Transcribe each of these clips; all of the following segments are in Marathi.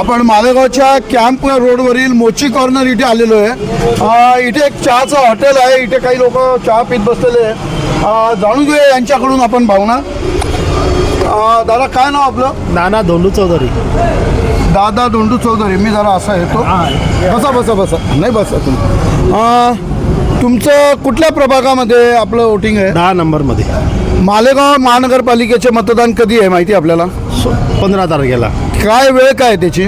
आपण मालेगावच्या कॅम्प रोडवरील मोची कॉर्नर इथे आलेलो आहे. इथे एक चहाचं हॉटेल आहे. इथे काही लोक चहा पीत बसलेले आहे जाणून घेऊया यांच्याकडून आपण भावना. दादा काय नाव आपलं? नाना धोंडू चौधरी. दादा दोंडू चौधरी. मी जरा असा येतो. बसा बसा बसा. नाही बसा तुम्ही. तुमचं कुठल्या प्रभागामध्ये आपलं वोटिंग आहे? दहा नंबरमध्ये. मालेगाव महानगरपालिकेचे मतदान कधी आहे माहिती आहे आपल्याला? सो पंधरा तारखेला. काय वेळ काय त्याची?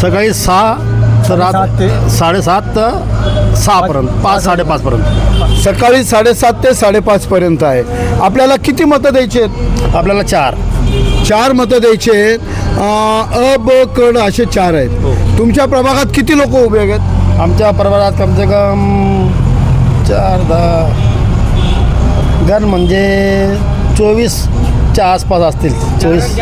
सकाळी सहा तर रात साडेसात तर सहापर्यंत पाच साडेपाचपर्यंत सकाळी साडेसात ते साडेपाच पर्यंत आहे. आपल्याला किती मतं द्यायची आहेत? आपल्याला चार. चार मतं द्यायची आहेत. अं, ब क ड असे चार आहेत. तुमच्या प्रभागात किती लोक उभे आहेत? आमच्या परिवारात कम से कम चार दहा गण म्हणजे चोवीसच्या आसपास असतील. चोवीस?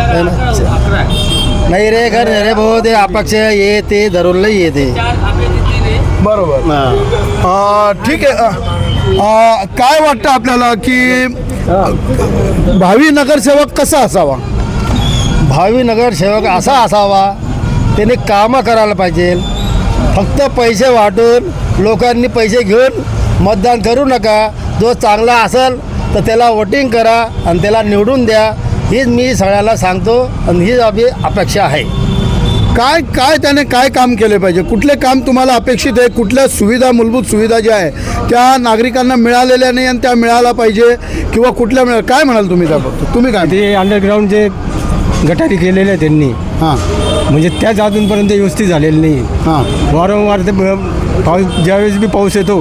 नाही रे घर रे भाऊ ते अपक्ष ये ते धरून लई येते बरोबर. अं, ठीक आहे. अं, अं, काय वाटतं आपल्याला की भावी नगरसेवक कसा असावा? भावी नगरसेवक असा असावा त्याने कामं करायला पाहिजे. फक्त पैसे वाटून लोकांनी पैसे घेऊन मतदान करू नका. जो चांगला असेल तर त्याला वोटिंग करा आणि त्याला निवडून द्या. हीच मी सगळ्याला सांगतो आणि हीच आपली अपेक्षा आहे. काय काय त्याने काय काम केले पाहिजे? कुठले काम तुम्हाला अपेक्षित आहे? कुठल्या सुविधा मूलभूत सुविधा ज्या आहे त्या नागरिकांना मिळालेल्या नाही आणि त्या मिळायला पाहिजे किंवा कुठल्या मिळाल काय म्हणाल तुम्ही त्याबद्दल तुम्ही काय? ते अंडरग्राऊंड जे गटारी केलेले आहे त्यांनी हां. म्हणजे त्याच अजूनपर्यंत व्यवस्थित झालेलं नाही. हां. वारंवार ते पाऊस ज्यावेळेस बी पाऊस येतो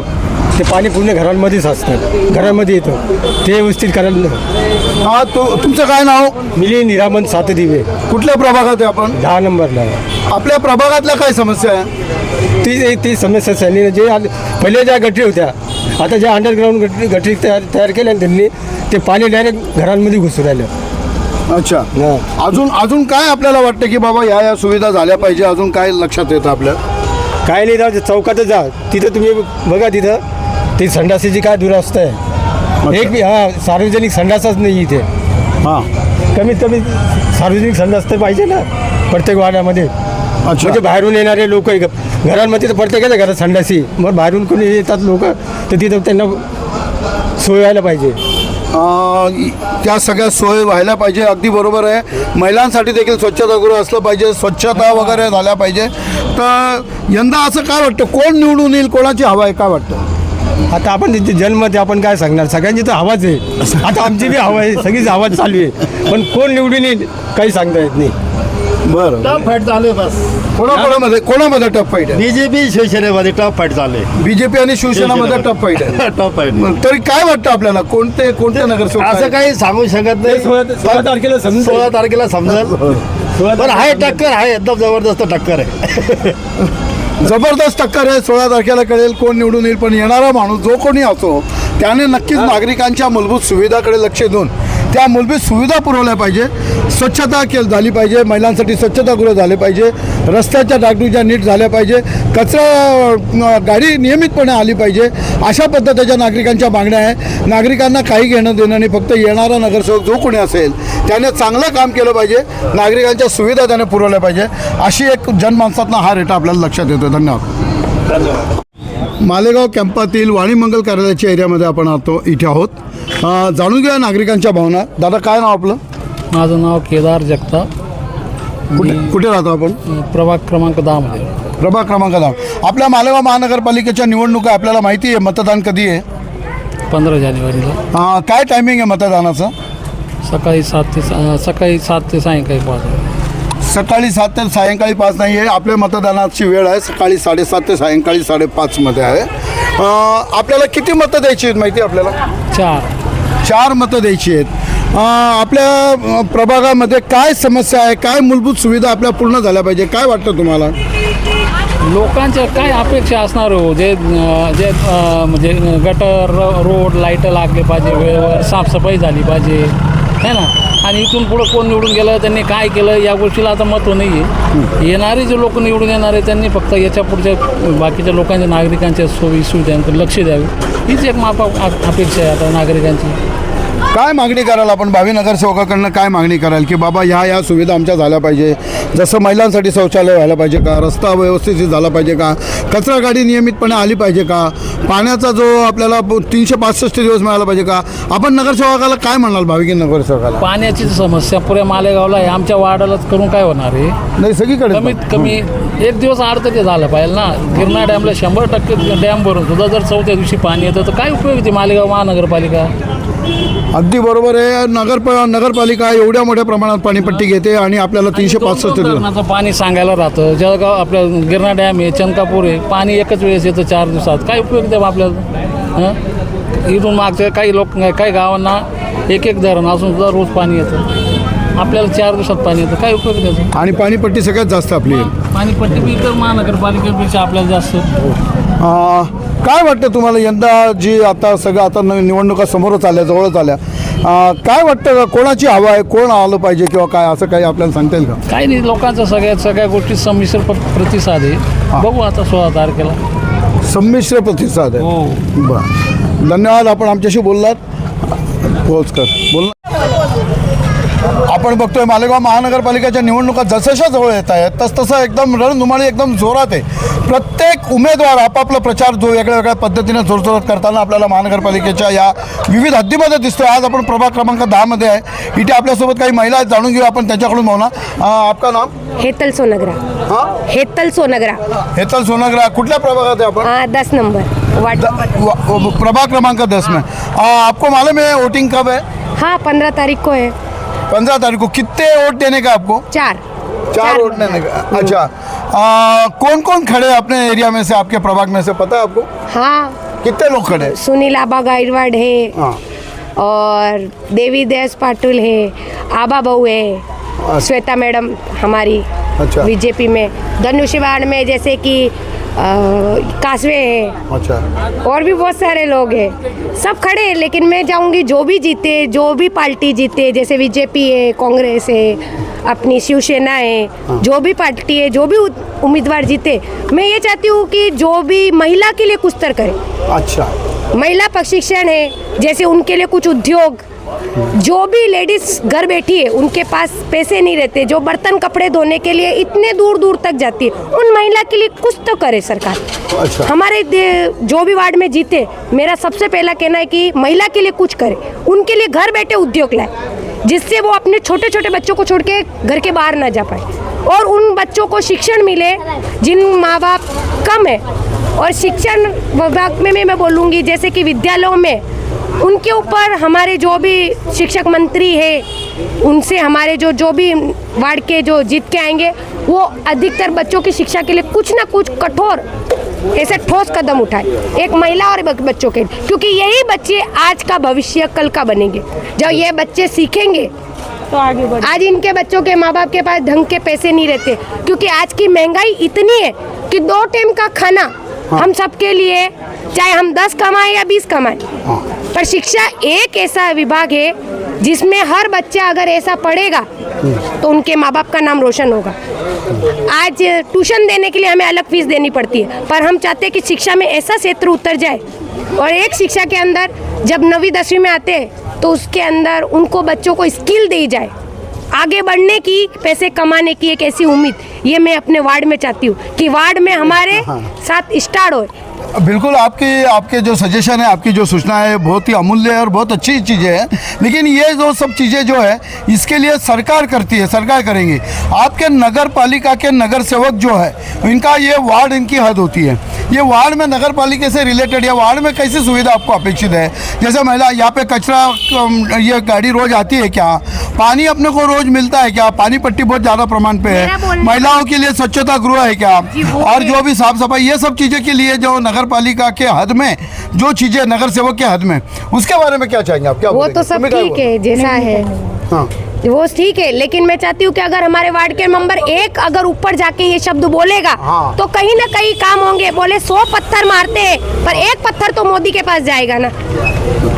ते पाणी पूर्ण घरांमध्येच असतं. घरामध्ये येतं. ते व्यवस्थित करायला हा तू तुमचं काय नाव? मिली निरामन सात दिवे कुठल्या प्रभागात आहे आपण? दहा नंबरला. आपल्या प्रभागातल्या काय समस्या आहे? ती ती समस्या झाली जे पहिले ज्या गटरी होत्या आता ज्या अंडरग्राऊंड गटरी गटरी तयार तयार केल्या ना त्यांनी ते पाणी डायरेक्ट घरांमध्ये घुसू राहिलं. अच्छा. हां. अजून अजून काय आपल्याला वाटतं की बाबा या या सुविधा झाल्या पाहिजे? अजून काय लक्षात येतं आपल्या? काय नाही जाऊ चौकातच जा. तिथं तुम्ही बघा तिथं. ती संडासीची काय दुरावस्था आहे? एक बी हा सार्वजनिक संडासच नाही इथे. हां. कमीत कमी सार्वजनिक संडास तर पाहिजे ना प्रत्येक वाड्यामध्ये. म्हणजे बाहेरून येणारे लोक घरांमध्ये तर प्रत्येकाच्या घरात संडासी. मग बाहेरून कोणी येतात लोक तर तिथं त्यांना सोय व्हायला पाहिजे. त्या सगळ्या सोय व्हायला पाहिजे अगदी बरोबर आहे. महिलांसाठी देखील स्वच्छतागृह असलं पाहिजे स्वच्छता वगैरे झाल्या पाहिजे. तर यंदा असं काय वाटतं? कोण निवडून येईल? कोणाची हवा आहे? काय वाटतं? आता आपण तिथे जन्म ते आपण काय सांगणार? सगळ्यांची तर हवाच आहे. आता आमची बी हवा आहे. सगळीच हवा चालू आहे. पण कोण निवडून येईल काही सांगता येत नाही. बरं. टॉप फाईट चालू आहे बस. कोणाकोणामध्ये कोणामध्ये टफ फाईट आहे? बीजेपी शिवसेनेमध्ये टॉप फाईट चालू आहे बीजेपी आणि शिवसेनामध्ये टफ फाईट आहे. टॉप फाईट तरी काय वाटतं आपल्याला? कोणते कोणते नगरसेवक असं? काही सांगू शकत नाही. सोळा तारखेला समजेल. सोळा तारखेला समजेल. सोळा पण आहे टक्कर आहे. एकदम जबरदस्त टक्कर आहे. जबरदस्त टक्कर आहे. सोळा तारखेला कळेल कोण निवडून येईल पण येणारा माणूस जो कोणी असो त्याने नक्कीच नागरिकांच्या मूलभूत सुविधाकडे लक्ष देऊन त्या मूलभूत सुविधा पुरवल्या पाहिजे स्वच्छता के झाली पाहिजे महिलांसाठी स्वच्छतागृह झाले पाहिजे रस्त्याच्या डागडुज्या नीट झाल्या पाहिजे कचरा गाडी नियमितपणे आली पाहिजे अशा पद्धतीच्या नागरिकांच्या मागण्या आहे नागरिकांना काही घेणं देणं नाही फक्त येणारा नगरसेवक जो कोणी असेल त्याने चांगलं काम केलं पाहिजे नागरिकांच्या सुविधा त्याने पुरवल्या पाहिजे. अशी एक जनमानसातला हा रेटा आपल्याला लक्षात येतो धन्यवाद. मालेगाव कॅम्पातील वाणीमंगल कार्यालयाच्या एरियामध्ये आपण आतो इथे आहोत. अं, जाणून घ्या नागरिकांच्या भावना. दादा काय नाव आपलं? माझं नाव केदार जगताप. कुठे कुठे राहतो आपण? प्रभाग क्रमांक दहामध्ये प्रभाग क्रमांक दहा. आपल्या मालेगाव महानगरपालिकेच्या निवडणुका आपल्याला माहिती आहे मतदान कधी आहे? पंधरा जानेवारीला. अं, काय टायमिंग आहे मतदानाचं? सकाळी सात ते सा- सकाळी सात ते सायंकाळी पाच. सकाळी सात ते सायंकाळी पाच नाही आहे. आपल्या मतदानाची वेळ आहे. सकाळी साडेसात ते सायंकाळी साडेपाचमध्ये आहे. अं, आपल्याला किती मतं द्यायची आहेत माहिती आहे आपल्याला? चार. चार मतं द्यायची आहेत. अं, आपल्या अं, प्रभागामध्ये काय समस्या आहे? काय मूलभूत सुविधा आपल्या पूर्ण झाल्या पाहिजे? काय वाटतं तुम्हाला? लोकांच्या काय अपेक्षा असणार हो? जे अं, जे अं, म्हणजे गटर र- रोड लाइट लागले पाहिजे वेळेवर साफसफाई झाली पाहिजे. है ना? आणि इथून पुढं कोण निवडून गेलं त्यांनी काय केलं या गोष्टीला आता महत्त्व नाही आहे येणारे जे लोक निवडून येणारे त्यांनी फक्त याच्या पुढच्या बाकीच्या लोकांच्या नागरिकांच्या सोयी सुविधांकडे लक्ष द्यावे. हीच एक माप अपेक्षा आहे आता नागरिकांची. काय मागणी कराल आपण? भावी नगरसेवकाकडनं काय मागणी कराल? की बाबा ह्या ह्या सुविधा आमच्या झाल्या पाहिजे. जसं महिलांसाठी शौचालय व्हायला पाहिजे का? रस्ता व्यवस्थित झाला पाहिजे का? कचरा गाडी नियमितपणे आली पाहिजे का? पाण्याचा जो आपल्याला तीनशे पासष्ट दिवस मिळाला पाहिजे का? आपण नगरसेवकाला काय म्हणाल भाविक नगरसेवकाला? पाण्याची समस्या पुऱ्या मालेगावला आहे. आमच्या वार्डालाच करून काय होणार आहे? नाही सगळीकडे कमीत कमी एक दिवस आड तरी झालं पाहिजे ना. गिरणा डॅमला शंभर टक्के डॅम भरून सुद्धा जर चौथ्या दिवशी पाणी येतं तर काय उपयोग आहे ती मालेगाव महानगरपालिका? अगदी बरोबर आहे. नगर नगरपालिका एवढ्या मोठ्या प्रमाणात पाणीपट्टी घेते आणि आपल्याला तीनशे पासष्ट धरणाचं पाणी सांगायला राहतं. जळगाव आपलं गिरणा डॅम आहे चंकापूर आहे पाणी एकच वेळेस येतं चार दिवसात. काय उपयोग आहे आपल्याला? हं? इथून मागच्या काही लोक काही गावांना एक एक धरण असून सुद्धा रोज पाणी येतं. आपल्याला चार दिवसात पाणी येतं. काय उपयोग त्याचा? आणि पाणीपट्टी सगळ्यात जास्त आपली पाणीपट्टी बी इतर महानगरपालिकेपेक्षा आपल्याला जास्त. काय वाटतं तुम्हाला? यंदा जी आता सगळं आता न- निवडणुका समोरच आल्या जवळच आल्या. आ, काय वाटतं का? कोणाची हवा आहे? कोण आलं पाहिजे किंवा काय? असं काही आपल्याला सांगता येईल का? काही नाही लोकांचा सगळ्या सगळ्या गोष्टी संमिश्र प- प्रतिसाद आहे. बघू आता सोळा तारखेला. संमिश्र प्रतिसाद आहे. हो. बरं. धन्यवाद आपण आमच्याशी बोललात. पोचकर बोल आपण बघतोय मालेगाव महानगरपालिकेच्या निवडणुका जसशा जवळ येत आहेत तस तसं एकदम रणधुमाळी एकदम जोरात आहे. प्रत्येक उमेदवार आपापला प्रचार जो वेगळ्या वेगळ्या पद्धतीने जोरजोरात करताना आपल्याला महानगरपालिकेच्या या विविध हद्दीमध्ये दिसतोय. आज आपण प्रभाग क्रमांक दहामध्ये आहे. इथे आपल्यासोबत काही महिला आहेत जाणून घेऊया आपण त्यांच्याकडून भावना. आपका नाम? हेतल सोनगरा. हां? हेतल सोनगरा. हेतल सोनगरा कुठल्या प्रभागात आहे आपण? हाँ दस नंबर वार्ड द- व- व- प्रभाग क्रमांक दस में. आ, आपको मालूम है वोटिंग कब है हाँ पंद्रह तारीख को है पंद्रह तारीख को कितने वोट देने का आपको? चार। चार वोट देने का। अच्छा। आ, कौन कौन खड़े हैं अपने एरिया में से आपके प्रभाग में से पता है आपको? हाँ। कितने लोग खड़े सुनील आबा गायरवाड है। हाँ। और देवी देश पाटिल है। आबा बहू है। श्वेता मैडम हमारी अच्छा। बीजेपी में। धनुष्यबाण में जैसे कि कासवे है। अच्छा। और भी बहुत सारे लोग हैं। सब खड़े हैं लेकिन मैं चाहूँगी जो भी जीते जो भी पार्टी जीते जैसे बीजेपी है कांग्रेस है अपनी शिवसेना है हाँ। जो भी पार्टी है जो भी उम्मीदवार जीते मैं ये चाहती हूँ कि जो भी महिला के लिए कुछ तर करे। अच्छा। महिला प्रशिक्षण है जैसे उनके लिए कुछ उद्योग जो भी लेडीज़ घर बैठी है उनके पास पैसे नहीं रहते जो बर्तन कपड़े धोने के लिए इतने दूर दूर तक जाती है उन महिला के लिए कुछ तो करे सरकार अच्छा। हमारे जो भी वार्ड में जीते मेरा सबसे पहला कहना है कि महिला के लिए कुछ करे उनके लिए घर बैठे उद्योग लाए जिससे वो अपने छोटे छोटे बच्चों को छोड़ के घर के बाहर ना जा पाए और उन बच्चों को शिक्षण मिले जिन माँ बाप कम है और शिक्षण विभाग में मैं मैं बोलूँगी जैसे कि विद्यालयों में उनके ऊपर हमारे जो भी शिक्षक मंत्री है उनसे हमारे जो जो भी वार्ड के जो जीत के आएँगे वो अधिकतर बच्चों की शिक्षा के लिए कुछ ना कुछ कठोर ऐसे ठोस कदम उठाए। एक महिला और बच्चों के लिए क्योंकि यही बच्चे आज का भविष्य कल का बनेंगे। जब ये बच्चे सीखेंगे तो आगे बढ़। आज इनके बच्चों के माँ बाप के पास ढंग के पैसे नहीं रहते क्योंकि आज की महँगाई इतनी है कि दो टाइम का खाना हाँ। हम सबके लिए चाहे हम दस कमाएँ या बीस कमाएँ पर शिक्षा एक ऐसा विभाग है जिसमें हर बच्चा अगर ऐसा पढ़ेगा तो उनके माँ बाप का नाम रोशन होगा। आज ट्यूशन देने के लिए हमें अलग फ़ीस देनी पड़ती है पर हम चाहते हैं कि शिक्षा में ऐसा क्षेत्र उतर जाए और एक शिक्षा के अंदर जब नवीं दसवीं में आते हैं तो उसके अंदर उनको बच्चों को स्किल दी जाए। आगे बढ़ने की पैसे कमाने की एक ऐसी उम्मीद ये मैं अपने वार्ड में चाहती हूँ कि वार्ड में हमारे साथ स्टार्ट हो। बिल्कुल आपकी, आपके जो सजेशन है, आपकी जो सूचना है, बहुत ही अमूल्य है और बहुत अच्छी चीज़ें हैं। लेकिन ये जो सब चीज़ें जो है, इसके लिए सरकार करती है, सरकार करेंगी। आपके नगर पालिका के नगर सेवक जो है, इनका ये वार्ड इनकी हद होती है। ये वार्ड में नगर पालिका से रिलेटेड या वार्ड में कैसी सुविधा आपको अपेक्षित है? जैसे महिला, यहाँ पे कचरा ये गाड़ी रोज आती है क्या? पानी अपने को रोज मिलता है क्या? पानी पट्टी बहुत ज़्यादा प्रमाण पे है। महिलाओं के लिए स्वच्छता गृह है क्या? और जो भी साफ़ सफ़ाई ये सब चीज़ें के लिए जो नगर पालिका के हद में जो चीज़ें नगर सेवक के हद में उसके बारे में क्या चाहेंगे आप? क्या वो तो सब ठीक है जैसा है। हाँ। वो ठीक है लेकिन मैं चाहती हूँ कि अगर हमारे वार्ड के मेंबर एक अगर ऊपर जाके ये शब्द बोलेगा हाँ। तो कहीं ना कहीं काम होंगे बोले सौ पत्थर मारते हैं पर एक पत्थर तो मोदी के पास जाएगा ना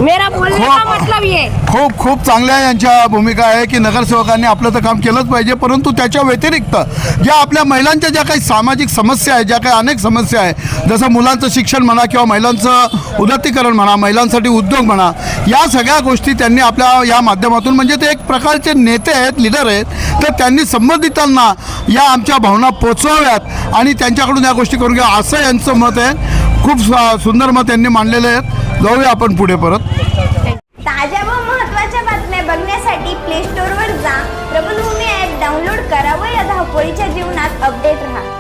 मेरा बोलने का मतलब ये है। खूप खूप चांगल्या यांच्या भूमिका आहे की नगरसेवकांनी आपलं तर काम केलंच पाहिजे परंतु त्याच्या व्यतिरिक्त ज्या आपल्या महिलांच्या ज्या काही सामाजिक समस्या आहेत ज्या काही अनेक समस्या आहे जसं मुलांचं शिक्षण म्हणा किंवा महिलांचं उन्नतीकरण म्हणा महिलांसाठी उद्योग म्हणा या सगळ्या गोष्टी त्यांनी आपल्या या माध्यमातून म्हणजे ते एक प्रकारचे नेते आहेत लिडर आहेत तर त्यांनी संबंधितांना या आमच्या भावना पोचवाव्यात आणि त्यांच्याकडून या गोष्टी करून घ्या असं यांचं मत आहे. खूप सुंदर मत यांनी मांडलेलं आहे. जाऊया आपण पुढे परत. ताज्या व महत्त्वाच्या बातम्या बघण्यासाठी प्ले स्टोअरवर जा. प्रबलभूमी ॲप डाउनलोड करा व या धावपळीच्या जीवनात अपडेट राहा.